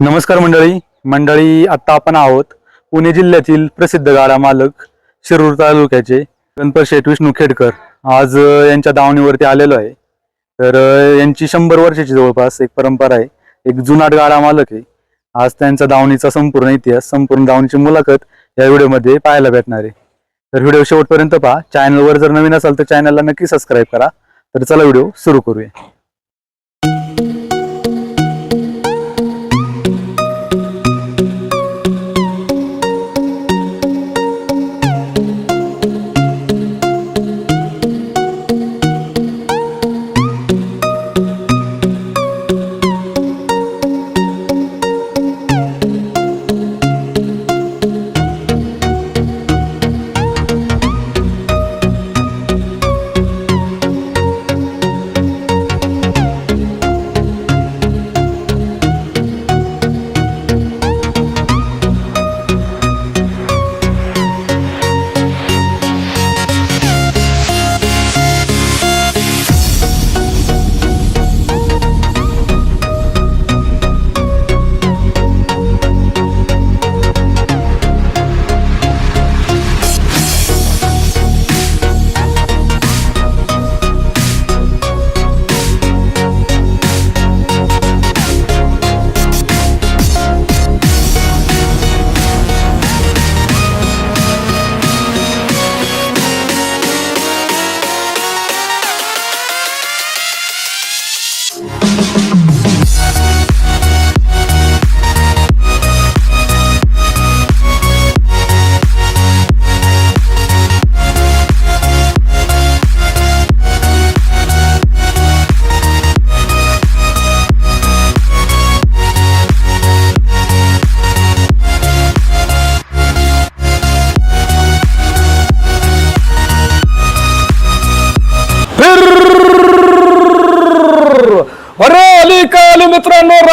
नमस्कार मंडळी. मंडळी आता आपण आहोत पुणे जिल्ह्यातील प्रसिद्ध गाडा मालक शिरूर तालुक्याचे गणपत शेठ विष्णू खेडकर. आज यांच्या दावणीवरती आलेलो आहे. तर यांची शंभर वर्षाची जवळपास एक परंपरा आहे. एक जुनाट गाडा मालक आहे. आज त्यांचा दावणीचा संपूर्ण इतिहास संपूर्ण दावणीची मुलाखत या व्हिडिओमध्ये पाहायला भेटणार आहे. तर व्हिडिओ शेवटपर्यंत पहा. चॅनलवर जर नवीन असाल तर चॅनलला नक्की सबस्क्राईब करा. तर चला व्हिडिओ सुरू करूया.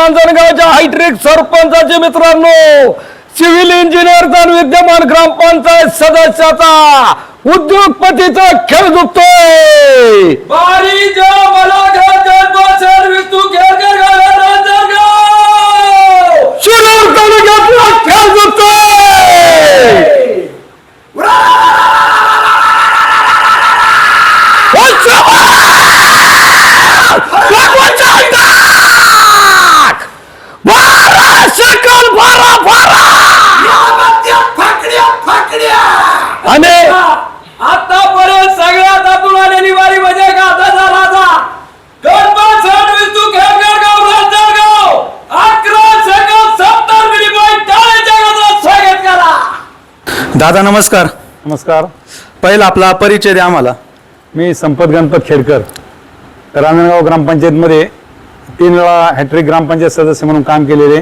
रांजणगावच्या हायट्रिक सरपंचाचे मित्रांनो सिव्हिल इंजिनियर आणि विद्यमान ग्रामपंचायत सदस्याचा उद्योगपतीचा खेळ दुखतोय. बारी जो मला रांजणगाव शिरूर तालुक्यातला खेळ दुखतोय सेकंड फारा फारा फाकड्या फाकड्या आणि आतापर्यंत सगळ्यात आतून आलेली वारी म्हणजे गाथाचा राजा गणपत सण विस्तू घेर घर गाव रांजणगाव अकरा सेकंद सत्तर मिली पॉईंट टाळ्याच्या गजरात स्वागत करा दादा नमस्कार. नमस्कार. पहिला आपला परिचय द्या आम्हाला. मी संपत गणपत खेडकर. रांजणगाव ग्रामपंचायतमध्ये तीन वेळा हॅट्रिक ग्रामपंचायत सदस्य म्हणून काम केलेले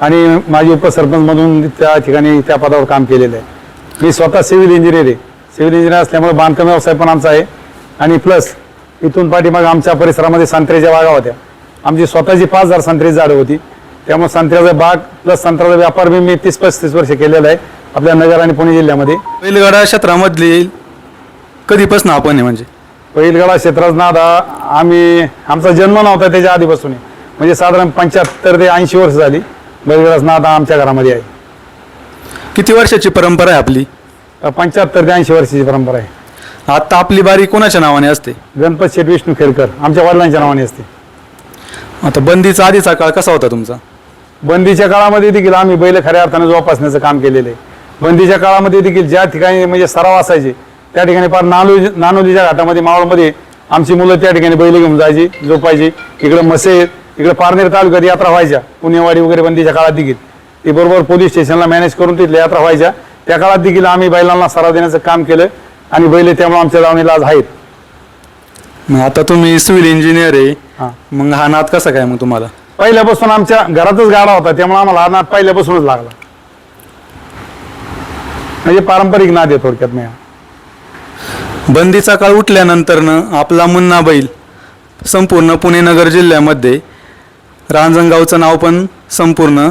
आणि माझी उपसरपंच म्हणून त्या ठिकाणी त्या पदावर काम केलेलं. आहे मी स्वतः सिव्हिल इंजिनियर आहे. सिव्हिल इंजिनियर असल्यामुळे बांधकाम व्यवसाय पण आमचा आहे. आणि प्लस इथून पाठीमाग आमच्या परिसरामध्ये संत्र्याच्या बागा होत्या. आमची स्वतःची पाच हजार संत्र्याची झाडं होती. त्यामुळे संत्र्याचा बाग प्लस संत्र्याचा व्यापार बी मी तीस पस्तीस वर्ष केलेला आहे. आपल्या नगर आणि पुणे जिल्ह्यामध्ये. बैलगाडा क्षेत्रामधली कधीपासून आपण आहे म्हणजे? बैलगाडा क्षेत्रात नाद आम्ही आमचा जन्म नव्हता त्याच्या आधीपासून. आहे. म्हणजे साधारण पंच्याहत्तर ते ऐंशी वर्ष झाली बैलगाडाच नाद आमच्या घरामध्ये आहे. किती वर्षाची परंपरा आहे आपली? पंच्याहत्तर ते ऐंशी वर्षाची परंपरा आहे. आता आपली बारी कोणाच्या नावाने असते? गणपत शेठ विष्णू खेरकर आमच्या वडिलांच्या नावाने असते. आता बंदीचा आधीचा काळ कसा होता तुमचा? बंदीच्या काळामध्ये देखील आम्ही बैल खऱ्या अर्थाने जोपासण्याचं काम केलेलं आहे. बंदीच्या काळामध्ये देखील ज्या ठिकाणी म्हणजे सराव असायचे त्या ठिकाणी फार नानोली नानोलीच्या घाटामध्ये मावळमध्ये आमची मुलं त्या ठिकाणी बैल घेऊन जायची झोपायची. इकडे मसे इकडे पारनेर तालुक्यात यात्रा व्हायच्या. पुणेवाडी वगैरे बंदीच्या काळात देखील. ती बरोबर पोलीस स्टेशनला मॅनेज करून तिथल्या यात्रा व्हायच्या. त्या काळात देखील आम्ही बैलांना सराव देण्याचं काम केलं आणि बैल त्यामुळे आमच्या दावणीला आज आहेत. मग आता तुम्ही सिव्हिल इंजिनियर आहे. मग हा नाद कसा काय मग तुम्हाला? पहिल्यापासून आमच्या घरातच गाडा होता त्यामुळे आम्हाला हा नाद पहिल्यापासूनच लागला. म्हणजे पारंपरिक नाद आहे थोडक्यात मी बंदीचा काळ उठल्यानंतरनं आपला मुन्ना बैल संपूर्ण पुणे नगर जिल्ह्यामध्ये रांजणगावचं नाव पण संपूर्ण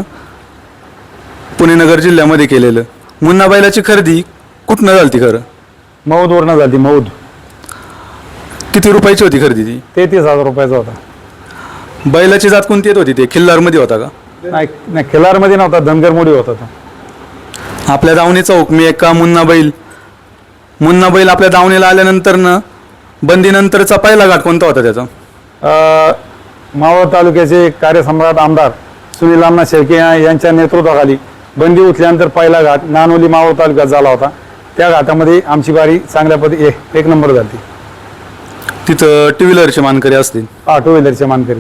पुणे नगर जिल्ह्यामध्ये केलेलं. मुन्ना बैलाची खरेदी कुठनं झाली ती खरं? मौद वरनं झाली मौद. किती रुपयाची होती खरेदी ती? तेहतीस हजार रुपयाचा होता. बैलाची जात कोणती येत होती ते? खिल्लारमध्ये होता का? नाही नाही खिलारमध्ये नव्हता धनगर मोडी होता तो. आपल्या दावणीचा हुकमी एका मुन्ना बैल? मुन्ना बैल आपल्या दावणीला आल्यानंतर न बंदीनंतरचा पहिला घाट कोणता होता त्याचा? अ, मावळ तालुक्याचे कार्यसम्राट आमदार सुनील अण्णा शेळके या- यांच्या नेतृत्वाखाली बंदी उठल्यानंतर पहिला घाट नानोली मावळ तालुक्यात झाला होता. त्या घाटामध्ये आमची बारी चांगल्या पद्धती एक- एक नंबर झाली. तिथं टू व्हीलरचे मानकरी असतील. हा टू व्हीलरच्या मानकरी.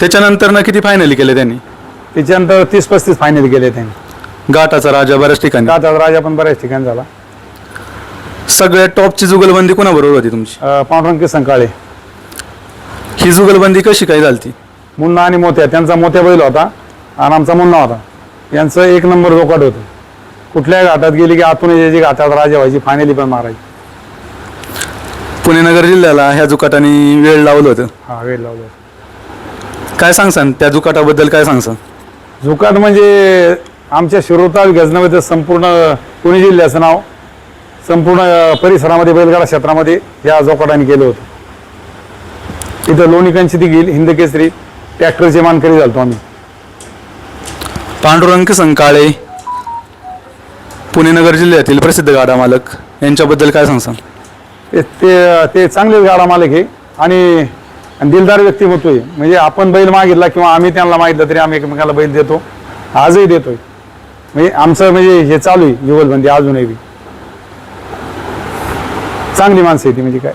त्याच्यानंतर ना किती फायनली केले त्यांनी? त्याच्यानंतर तीस पस्तीस फायनल गेले त्यांनी. घाटाचा राजा बऱ्याच ठिकाणी. गातात राजा पण बऱ्याच ठिकाणी झाला. सगळ्यात टॉपची जुगलबंदी कोणाबरोबर होती तुमची? अ, पांडुरंग किसन काळे ही जुगलबंदी कशी काय झालती? मुन्ना आणि मोत्या त्यांचा मोत्या बैल होता आणि आमचा मुन्ना होता. यांचं एक नंबर रोकड होतं. कुठल्याही घाटात गेली की आतून यायची घाटात राजा व्हायची फायनली पण मारायची. पुणे नगर जिल्ह्याला ह्या जुकाटाने वेळ लावलं होतं. हा वेळ लावलं काय सांगसान? त्या जुकाटाबद्दल काय सांगसान? झुकाट म्हणजे आमच्या शिरोळ तालुक्यात नव्हे तर संपूर्ण पुणे जिल्ह्याचं नाव संपूर्ण परिसरामध्ये बैलगाडा क्षेत्रामध्ये या जोकाटाने केलं होतं. इथं लोणीकांची देखील हिंद केसरी ट्रॅक्टरचे मानकरी झालतो आम्ही. पांडुरंग संकाळे पुणे नगर जिल्ह्यातील प्रसिद्ध गाडा मालक. यांच्याबद्दल काय सांगसान ते ते- ते चांगलेच गाडा मालक आहे आणि आणि दिलदार व्यक्तिमत्व आहे. म्हणजे आपण बैल मागितला किंवा आम्ही त्यांना मागितलं तरी आम्ही एकमेकाला बैल देतो. आजही देतोय. म्हणजे आमचं म्हणजे हे चालू आहे जुगलबंदी अजूनही बी. चांगली माणसं आहे ती म्हणजे काय?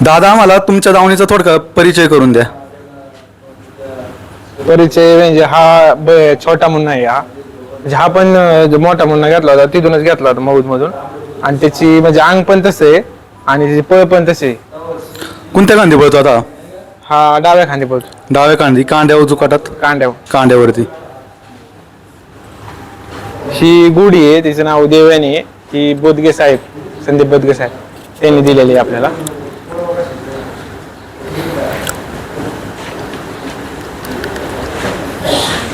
दादा आम्हाला तुमच्या दावणीचा थोडका परिचय करून द्या. परिचय म्हणजे हा ब- छोटा मुन्ना आहे हा. म्हणजे हा पण अं, जो मोठा मुन्ना घेतला होता तिथूनच घेतला होता मऊद मधून आणि त्याची म्हणजे अंग पण तसं आहे आणि त्याची पळ पण तसे आहे. कोणत्या कांदी पळतो आता? हा डाव्या खांदी पळतो. डाव्या कांदी कांड्यावर जुकाटात कांड्यावर कांड्यावरती. ही गुढी आहे तिचं नाव देवयानी आहे. ही बोदगे साहेब संदीप बोदगे साहेब त्यांनी दिलेली आहे आपल्याला.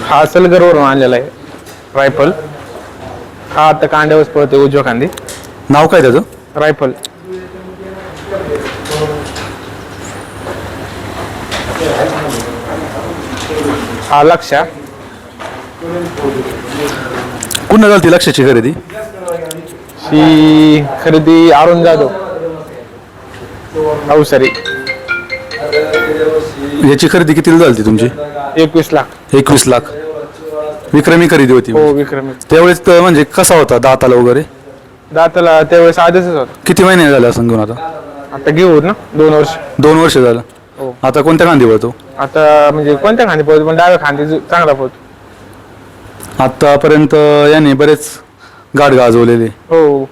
हा सलगरवरून आणलेला आहे रायफल. हा आता कांड्यावरच पळतोय उजव्या खांदी. नाव काय त्याचं? रायफल. हा लक्षा कुठं झाली लक्षाची खरेदी? ही खरेदी अरुण जाधव. अवसरी याची खरेदी कितीला झाली तुमची? एकवीस लाख. एकवीस लाख. विक्रमी खरेदी होती हो विक्रमी. त्यावेळेस म्हणजे कसा होता दाताला वगैरे? दाताला त्यावेळेस आधीच होत. किती महिने झाले असं घेऊन आता? आता घेऊ ना दोन वर्ष. दोन वर्ष झालं. हो. आता कोणत्या खांदी पळतो? आता म्हणजे कोणत्या खांदी पोहतो पण डाव्या खांदी चांगला पोहतो आतापर्यंत याने बरेच गाठ गाजवलेले. हो.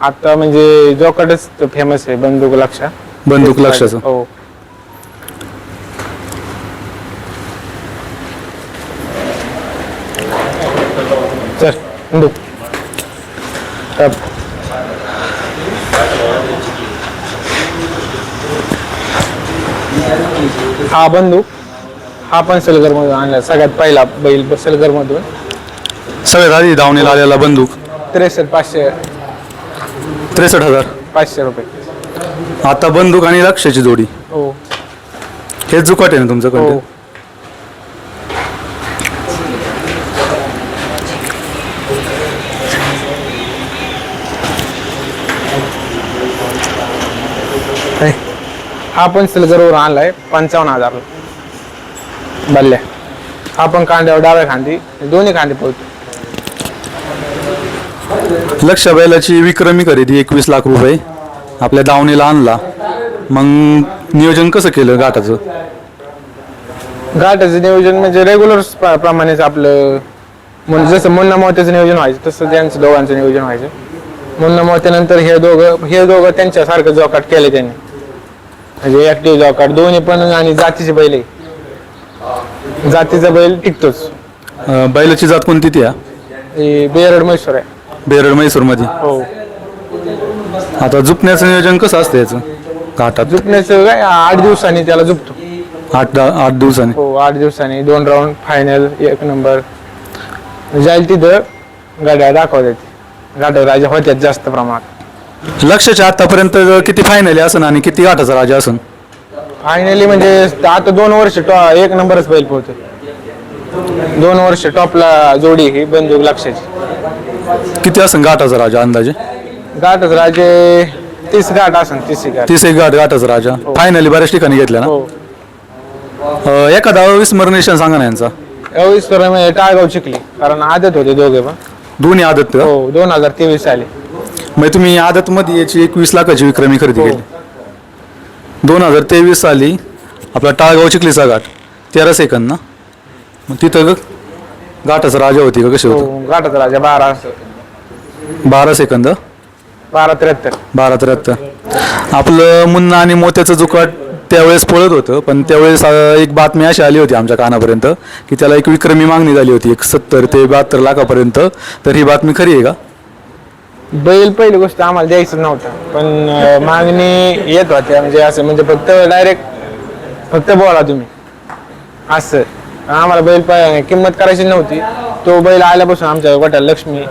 आता म्हणजे जोकडच फेमस आहे बंदूक लक्षा बंदूक लक्षाचं हो. चल बंदूक. टप. हा बंदूक हा पण सलगर मधून आणला सगळ्यात पहिला बैल सलगर मधून सगळ्यात आधी धावणीला आलेला बंदूक. त्रेसष्ट पाचशे. त्रेसष्ट हजार. पाचशे रुपये. आता बंदूक आणि लक्षाची जोडी. हो. हेच जुकाट आहे ना तुमचं हो. कंटेन हा पण सिल्गरवर आणलाय पंचावन्न हजार. बल्ल्या हा पण कांद्यावर डाव्या खांदी दोन्ही खांदे पोहतो लक्ष बैलाची विक्रमी खरेदी एकवीस लाख रुपये. आपल्या दावणीला आणला. मग नियोजन कसं केलं घाटाचं? नियोजन म्हणजे रेग्युलर प्रमाणेच आपलं म्हणजे जसं मुन्ना मोत्याचं नियोजन व्हायचं तसं त्यांचं दोघांचं नियोजन व्हायचं. मुन्ना मोत्यानंतर हे दोघं हे दोघं त्यांच्यासारखं जोकाट केले त्यांनी. म्हणजे ऍक्टिव्ह जोकाट दोन्ही पण आणि जातीचे बैल आहे. जातीचा बैल टिकतोच. अं, बैलाची जात कोणती ती? हे बेरड म्हैसूर आहे. बेरड म्हैसूरमध्ये. हो. आता झुपण्याचं नियोजन कसं असतं याचं? घाटात? झुपण्याचं काय? आठ दिवसांनी त्याला झुपतो. आठ दहा आठ दिवसांनी? हो आठ दिवसांनी. दोन राऊंड फायनल एक नंबर जाईल तिथं गाड्या दाखवतात. गाड्या राजा होत्यात जास्त प्रमाणात. लक्षाच्या आतापर्यंत किती फायनल असन आणि किती घाटाचा राजा असन? फायनली म्हणजे आता दोन वर्ष टॉ- एक नंबरच बैल पोहतो दोन वर्ष टॉपला जोडी ही बंदूक लक्षाची किती असेल घाटाचा राजा अंदाजे? गाठच राजे तीस गाठ असेल तीस गाठ तीस एक घाट घाटाचा राजा. फायनली बऱ्याच ठिकाणी घेतल्या ना? हो. अं, एखादा विस्मरणेशन सांगा ना यांचा. एवढीच म्हणजे टाळगाव चिखली कारण आदत होते दोघे पण. दोन्ही आदत का? हो दोन हजार तेवीस साली. म्हणजे तुम्ही आदत मध्ये याची एकवीस लाखाची विक्रमी खरेदी हो. केली. दोन हजार तेवीस साली आपला टाळगाव चिखलीचा घाट तेरा सेकंद ना? मग तिथं ग- घाटाचा राजा होती का? कशी होतं? हो गाठच राजा बारा बारा सेकंद? बारा त्र्याहत्तर. बारा त्र्याहत्तर. आपलं मुन्ना आणि मोत्याचं जुकाट त्यावेळेस पळत होतं पण त्यावेळेस अं, एक बातमी अशी आली होती आमच्या कानापर्यंत की त्याला एक विक्रमी मागणी झाली होती एक सत्तर ते बहात्तर लाखापर्यंत. तर ही बातमी खरी आहे का? बैल पहिली गोष्ट आम्हाला द्यायचं नव्हतं पण अं, मागणी येत होत्या म्हणजे असं म्हणजे फक्त डायरेक्ट फक्त बोला तुम्ही. असं. आम्हाला बैल पाय किंमत करायची नव्हती. तो बैल आल्यापासून आमच्या गोट्याला लक्ष्मी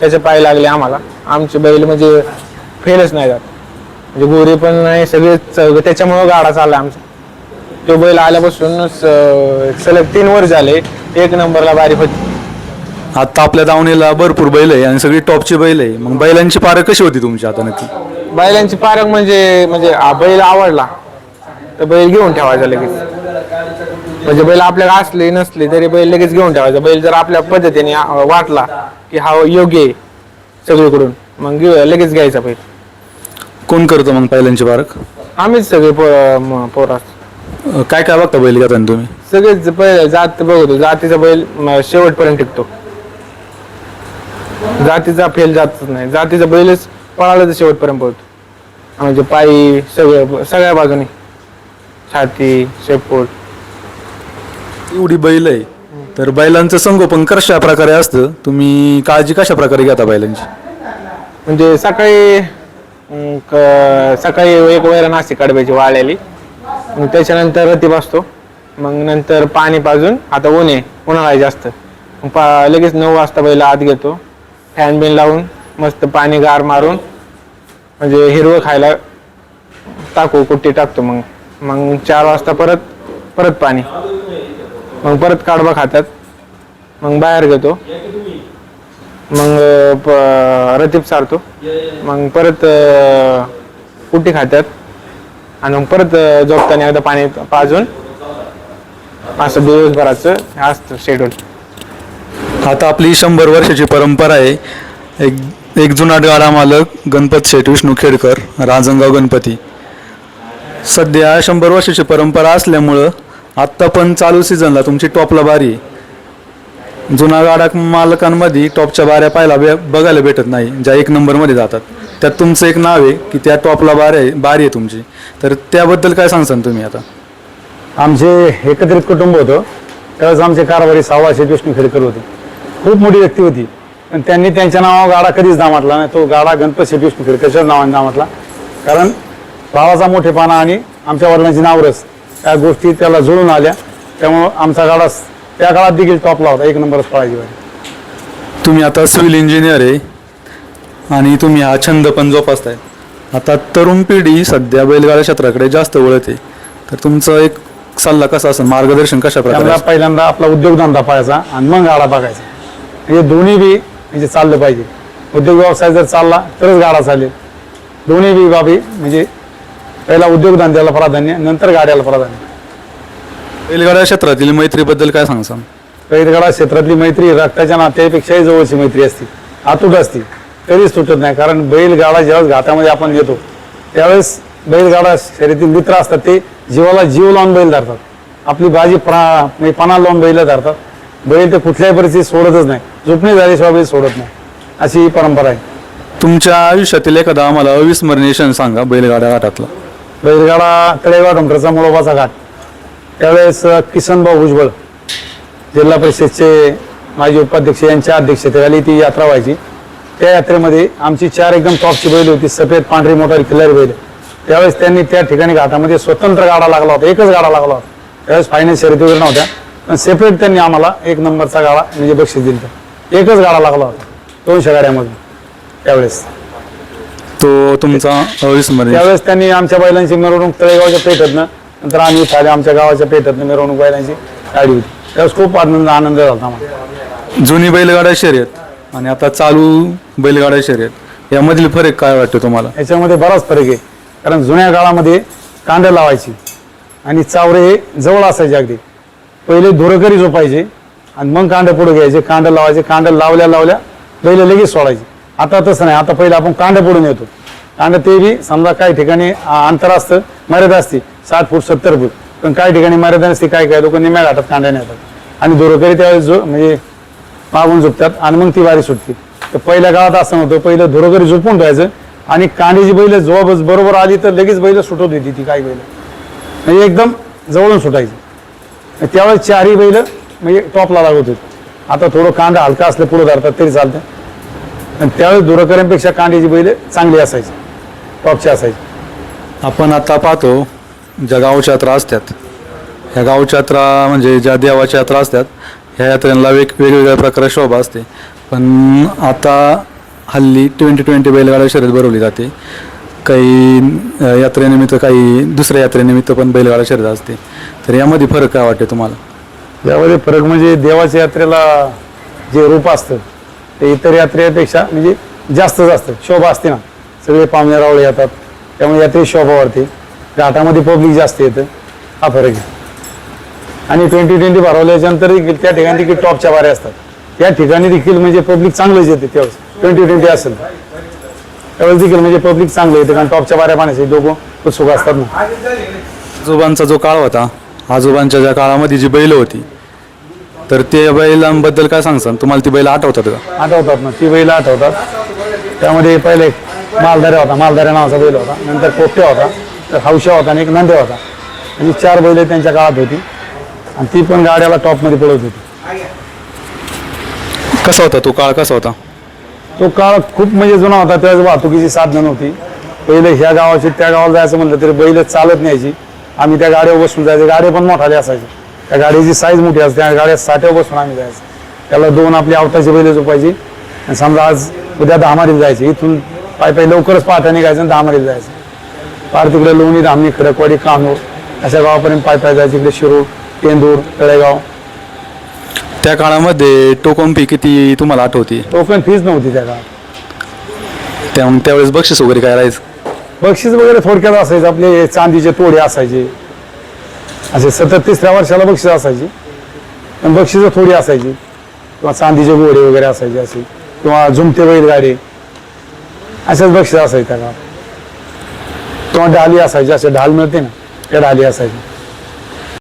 त्याचे पाय लागले आम्हाला. आमचे बैल म्हणजे फेलच नाही जात. म्हणजे गोरे पण नाही सगळे त्याच्यामुळं गाडा चालला आमचा. तो बैल आल्यापासूनच अं, सलग तीन वर्ष झाले. एक नंबरला बारी होती. आता आपल्या दावणीला भरपूर बैल आहे आणि सगळी टॉपची बैल आहे. मग बैलांची पारं कशी होती तुमची आता नक्की? बैलांची पारख म्हणजे म्हणजे बैल आवडला तर बैल घेऊन ठेवायचा लगेच. म्हणजे बैल आपल्याला असले नसले तरी बैल लगेच घेऊन ठेवायचा बैल जर आपल्या पद्धतीने वाटला की हा योग्य आहे सगळीकडून मग घेऊ लगेच घ्यायचा बैल. कोण करतं मग बैलांची पारख आम्हीच सगळे पो- म- अं, काय काय बघता बैल घेताना तुम्ही? सगळेच पहिले जात बघतो जातीचा बैल म, शेवटपर्यंत टिकतो. जातीचा फेल जातच नाही. जातीचा बैलच पळाला तर शेवटपर्यंत पळतो. म्हणजे पायी सगळं सगळ्या बाजूने. छाती शेपूट एवढी बैल आहे. तर बैलांचं संगोपन कशा प्रकारे असतं? तुम्ही काळजी कशा प्रकारे घेता बैलांची? म्हणजे सकाळी अं, क- सकाळी एक वैरण असते कडब्याची वाळलेली मग त्याच्यानंतर रती बसतो मग नंतर पाणी पाजून आता ऊन आहे उन्हाळा आहे जास्त. मग पा लगेच नऊ वाजता बैल आत घेतो. फॅन बिन लावून मस्त पाणी गार मारून म्हणजे हिरवं खायला टाकू कुट्टी टाकतो मग. मग चार वाजता परत परत पाणी. मग परत काढबा खातात मग बाहेर घेतो. मग रतीप प- सारतो. मग परत अं, कुट्टी खात्यात. आणि मग परत झोपताना एकदा पाणी पाजून असं दिवसभराचं हे असतं शेड्यूल आता आपली शंभर वर्षाची परंपरा आहे. एक एक जुनाट गाडा मालक गणपत शेठ विष्णू खेडकर राजंगाव गणपती. सध्या शंभर वर्षाची परंपरा असल्यामुळं आत्ता पण चालू सीझनला तुमची टॉपला बारी. जुना गाडा मालकांमध्ये टॉपच्या बाऱ्या पाहायला बे- बघायला भेटत नाही ज्या एक नंबरमध्ये जातात. त्यात तुमचं एक नाव आहे की त्या टॉपला बारी आहे बारी आहे तुमची. तर त्याबद्दल काय सांगसान तुम्ही आता? आमचे एकत्रित कुटुंब होतं. त्यावेळेस आमचे कारभारी सावाशे विष्णू खेडकर होते. खूप मोठी व्यक्ती होती. पण त्यांनी त्यांच्या नावावर गाडा कधीच नामाटला नाही. तो गाडा गणपत शेठ विष्णू खेडकरच्याच नावाने नामाटला कारण भावाचा मोठेपणा आणि आमच्या वडिलांची नावरस. त्या गोष्टी त्याला जुळून आल्या. त्यामुळं आमचा गाडा त्या काळात देखील टॉपला होता एक नंबरच पळायची बाई. तुम्ही आता सिव्हिल इंजिनियर आहे. आणि तुम्ही हा छंद पण जोपासताय. आता तरुण पिढी सध्या बैलगाडा क्षेत्राकडे जास्त वळते तर तुमचा एक सल्ला कसा असेल? मार्गदर्शन कशा प्रकारे त्यामुळे असेल? पहिल्यांदा आपला उद्योगधंदा पाहायचा आणि मग गाडा बघायचा. म्हणजे दोन्ही बी म्हणजे चाललं पाहिजे. उद्योग व्यवसाय जर चालला तरच गाडा चालेल. दोन्ही बी बाबी म्हणजे पहिला उद्योगधंद्याला प्राधान्य नंतर गाड्याला प्राधान्य. बैलगाडा क्षेत्रातील मैत्रीबद्दल काय सांगसान बैलगाडा क्षेत्रातली मैत्री रक्ताच्या नात्यापेक्षाही जवळची मैत्री असते. अतूट असते. कधीच तुटत नाही कारण बैलगाडा ज्यावेळेस घाटामध्ये आपण येतो त्यावेळेस बैलगाडा शर्यतीत मित्र असतात ते जीवाला जीव लावून बैल धरतात. आपली बाजी प्रा म्हणजे पणा लावून बैल धरतात. बैल ते कुठल्याही परिस्थितीत सोडतच नाही. झोपणी झाल्याशिवाय बैल सोडत नाही. अशी ही परंपरा आहे. तुमच्या आयुष्यातील एखादा आम्हाला अविस्मरणीय क्षण सांगा बैलगाडा घाटातला. बैलगाडा तळेगाव डोंगरचा मुळोबाचा घाट. त्यावेळेस किसनभाऊ भुजबळ जिल्हा परिषदचे माजी उपाध्यक्ष यांच्या अध्यक्षतेखाली ती यात्रा व्हायची. त्या यात्रेमध्ये आमची चार एकदम टॉपची बैल होती सफेद पांढरी मोटार किल्लारी बैल. त्यावेळेस त्यांनी त्या ठिकाणी घाटामध्ये स्वतंत्र गाडा लागला होता एकच गाडा लागला होता. त्यावेळेस फायनल शर्यती वगैरे नव्हत्या पण सेपरेट त्यांनी आम्हाला एक नंबरचा गाडा म्हणजे बक्षीस दिलं एकच गाडा लागला होता दोनशे गाड्यामधून त्यावेळेस. तो तुमचा अविस्मरणीय त्यावेळेस त्यांनी आमच्या बैलांची मिरवणूक तळेगावच्या पेठतनं नंतर आम्ही आले आमच्या गावाच्या पेठतनं मिरवणूक बैलांची काढली होती. त्यावेळेस खूप आनंद आनंद झाला आम्हाला. जुनी बैलगाडा शर्यत आणि आता चालू बैलगाडा शर्यत यामधील फरक काय वाटतो तुम्हाला? याच्यामध्ये बराच फरक आहे. कारण जुन्या काळामध्ये कांडं लावायची आणि चावरे हे जवळ असायचे अगदी. पहिले धुरकरी झोपायचे आणि मग कांडं पुढे घ्यायचे. कांडं लावायचे कांडं लावल्या लावल्या बैल लगेच सोडायचे. आता तसं नाही. आता पहिलं आपण कांडं पडून येतो. कांडं ते बी समजा काही ठिकाणी अंतर असतं मर्यादा असते. साठ फूट सत्तर फूट. पण काही ठिकाणी मर्यादा नसते काय काय लोक निम्या घाटात कांड्याने येतात आणि धुरकरी त्यावेळेस जो म्हणजे मागून झोपतात आणि मग ती वारी सुटते. तर पहिल्या काळात असं नव्हतं. पहिलं धुरोकरी झोपून ठेवायचं आणि कांड्याची बैल जवळ बरोबर आली तर लगेच बैल सुटत होती ती काही बैल. म्हणजे एकदम जवळून सुटायची. त्यावेळेस चारही बैल म्हणजे टॉपला लागत होते. आता थोडं कांदा हलका असलं पुढं धरतात तरी चालतं. आणि त्यावेळेस धुरकऱ्यांपेक्षा कांड्याची बैल चांगली असायची. टॉपची असायची. आपण आता पाहतो ज्या गावच्या यात्रा असतात ह्या गावच्या यात्रा म्हणजे ज्या देवाच्या यात्रा असतात ह्या यात्रेला वेग वेगवेगळ्या प्रकारे शोभा असते. पण आता हल्ली ट्वेंटी ट्वेंटी बैलगाडा शर्यत भरवली जाते. काही यात्रेनिमित्त काही दुसऱ्या यात्रेनिमित्त पण बैलगाडा शर्यत असते. तर यामध्ये फरक काय वाटते तुम्हाला? यामध्ये फरक म्हणजे देवाच्या यात्रेला जे रूप असतं ते इतर यात्रेपेक्षा म्हणजे जास्त जास्त शोभा असते ना. सगळे पाहुणे रावळे येतात. त्यामुळे यात्रे शोभा वाढते घाटामध्ये पब्लिक जास्त येतं. हा फरक आहे. आणि ट्वेंटी ट्वेंटी भरवल्याच्या नंतर देखील त्या ठिकाणी देखील टॉपच्या बाऱ्या असतात. त्या ठिकाणी देखील म्हणजे पब्लिक चांगलंच येते त्यावेळेस. ट्वेंटी ट्वेंटी असेल. त्यावेळेस देखील म्हणजे पब्लिक चांगलं येते. कारण टॉपच्या बाऱ्या पाण्याचे लोक उत्सुक असतात ना. आजोबांचा जो काळ होता आजोबांच्या ज्या काळामध्ये जी बैल होती तर त्या बैलांबद्दल काय सांगसान? तुम्हाला ती बैल आठवतात का? आठवतात ना ती बैल आठवतात. त्यामध्ये पहिले मालदाऱ्या होता मालदाऱ्या नावाचा बैल होता. नंतर पोपट्या होता तर हौशा होता आणि एक नंद्या होता. आणि चार बैल त्यांच्या काळात होती. आणि ती पण गाड्याला टॉपमध्ये पळत होती. कसा होता तो काळ? कसा होता? तो काळ खूप म्हणजे जुना होता. त्यावेळेस वाहतुकीची साधनं नव्हती. पहिले ह्या गावाची त्या गावाला जायचं म्हणलं तरी बैल चालत न्यायची. आम्ही त्या गाड्यावर बसून जायचे. गाडी पण मोठाले असायचे. त्या गाडीची साईज मोठी असते त्या गाड्या साठ्यावर बसून आम्ही जायचो. त्याला दोन आपली आवताची बैल झोपायची. आणि समजा आज उद्या दहामारीला जायचे. इथून पाय पाय लवकरच पहाटे निघायचं आणि दहामारीला जायचं. पार तिकडे लोणी धामणी खडकवाडी कानूर अशा गावापर्यंत पाय पाय जायचे. इकडे शिरूर केंदूर तळेगाव. त्या काळामध्ये टोकंपी किती तुम्हाला आठवती टोकन फीज नव्हती त्या काळात. त्या त्यावेळेस बक्षीस वगैरे काय राहायचं? बक्षीस वगैरे थोडक्यात असायचे. आपले चांदीचे तोडे असायचे. असे सतत तिसऱ्या वर्षाला बक्षीस असायची. पण बक्षिसं थोडी असायची. किंवा चांदीचे घोडे वगैरे असायचे असे. किंवा झुमते बैलगाडी. अशाच बक्षीस असायचे त्या किंवा ढाली असायची. असे ढाल मिळते ना? त्या ढाली असायची